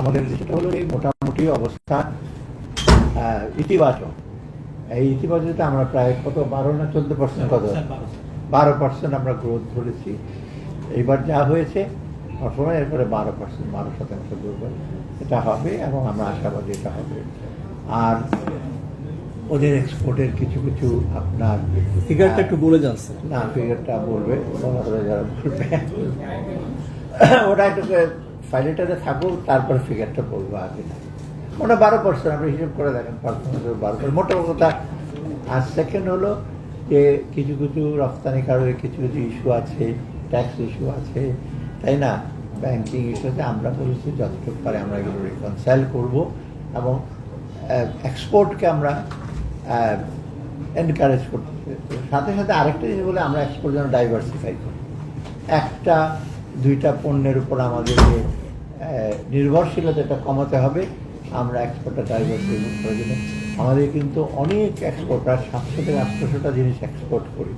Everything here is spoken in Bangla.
আমাদের সেটা হলো এই মোটামুটি অবস্থা ইতিবাচক। এই ইতিবাচকটা আমরা প্রায় কত বারো না চোদ্দ পার্সেন্ট কত? বারো পার্সেন্ট আমরা গ্রোথ ধরেছি। এইবার যা হয়েছে সবসময় এরপরে বারো পার্সেন্ট বারো শতাংশ গ্রোথ এটা হবে এবং আমরা আশাবাদী এটা হবে। আর ওদের এক্সপোর্টের কিছু কিছু আপনার ফিগারটা একটু বলে যান না ফিগারটা বলবে যারা বলবে। একটু ফাইলেটারে থাকুক, তারপর ফিগারটা বলব আগে। না বারো পার্সেন্ট আপনি হিসেব করে দেখেন পার্সেন্ট বারো পার্সেন্ট মোটা কথা। আর সেকেন্ড হলো যে কিছু কিছু রপ্তানিকারকের কিছু কিছু ইস্যু আছে ট্যাক্স ইস্যু আছে। তাই না? ব্যাংকিং ইস্যুতে আমরা বলেছি, যতটুকু পারে আমরা এগুলো রিকনসাইল করব এবং এক্সপোর্টকে আমরা এনকারেজ করতে। সাথে সাথে আরেকটা জিনিস বলে আমরা এক্সপোর্ট যেন ডাইভার্সিফাই করি। একটা দুইটা পণ্যের উপর আমাদেরকে নির্ভরশীলতাটা কমাতে হবে। আমরা এক্সপোর্টার ডাইভার্সিফাই করার আমাদের কিন্তু অনেক এক্সপোর্টার সাতশো থেকে আটশোটা জিনিস এক্সপোর্ট করি।